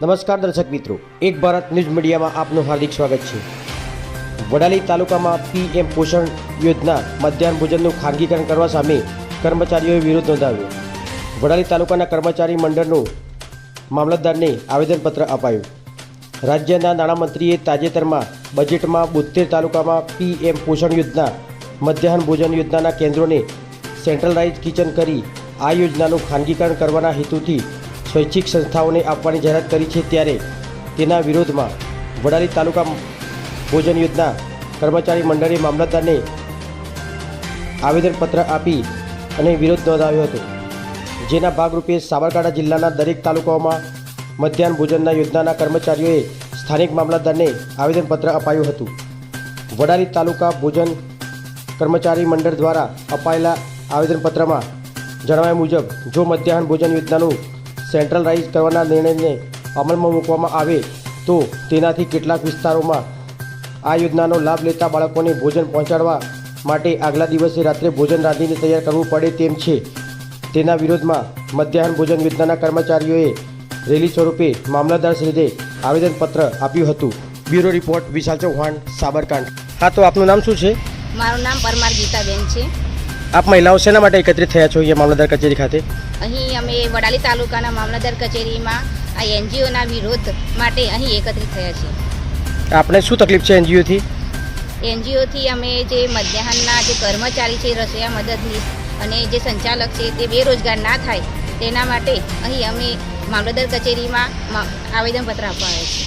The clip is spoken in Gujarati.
નમસ્કાર દર્શક મિત્રો, એક ભારત ન્યૂઝ મીડિયામાં આપનું હાર્દિક સ્વાગત છે. વડાલી તાલુકામાં પીએમ પોષણ યોજના મધ્યાહન ભોજનનું ખાનગીકરણ કરવા સામે કર્મચારીઓએ વિરોધ નોંધાવ્યો. વડાલી તાલુકાના કર્મચારી મંડળનું મામલતદારને આવેદનપત્ર અપાયું. રાજ્યના નાણામંત્રીએ તાજેતરમાં બજેટમાં બોતેર તાલુકામાં પીએમ પોષણ યોજના મધ્યાહન ભોજન યોજનાના કેન્દ્રોને સેન્ટ્રલાઇઝ કિચન કરી આ યોજનાનું ખાનગીકરણ કરવાના હેતુથી સ્વૈચ્છિક સંસ્થાઓને આપવાની જાહેરાત કરી છે ત્યારે તેના વિરોધમાં વડાલી તાલુકા ભોજન યોજના કર્મચારી મંડળે મામલતદારને આવેદનપત્ર આપી અને વિરોધ નોંધાવ્યો હતો. જેના ભાગરૂપે સાબરકાંઠા જિલ્લાના દરેક તાલુકાઓમાં મધ્યાહન ભોજનના યોજનાના કર્મચારીઓએ સ્થાનિક મામલતદારને આવેદનપત્ર અપાયું હતું. વડાલી તાલુકા ભોજન કર્મચારી મંડળ દ્વારા અપાયેલા આવેદનપત્રમાં જણાવ્યા મુજબ, જો મધ્યાહન ભોજન યોજનાનું સેન્ટ્રલાઇઝ કરવાના નિર્ણયને અમલમાં મૂકવામાં આવે તો તેનાથી કેટલાક વિસ્તારોમાં આ યોજનાનો લાભ લેતા બાળકોને ભોજન પહોંચાડવા માટે આગલા દિવસે રાત્રે ભોજન રાંધીને તૈયાર કરવું પડે તેમ છે. તેના વિરોધમાં મધ્યાહન ભોજન યોજનાના કર્મચારીઓએ રેલી સ્વરૂપે મામલતદાર શ્રીને આવેદનપત્ર આપ્યું હતું. Bureau report Vishal Chauhan Sabarkantha. હા તો આપનું નામ શું છે? મારું નામ પરમાર ગીતાબેન છે. આપ મહિલાઓ શેના માટે એકત્રિત થયા છો અહીંયા મામલતદાર કચેરી ખાતે? અહીં અમે વડાલી તાલુકાના મામલતદાર કચેરીમાં આ એનજીઓના વિરોધ માટે અહીં એકત્રિત થયા છીએ. આપણે શું તકલીફ છે એનજીઓથી? એનજીઓથી અમે જે મધ્યાહનના જે કર્મચારી છે રસોયા મદદનીશ અને જે સંચાલક છે તે બેરોજગાર ના થાય તેના માટે અહીં અમે મામલતદાર કચેરીમાં આવેદનપત્ર આપવા આવ્યા છીએ.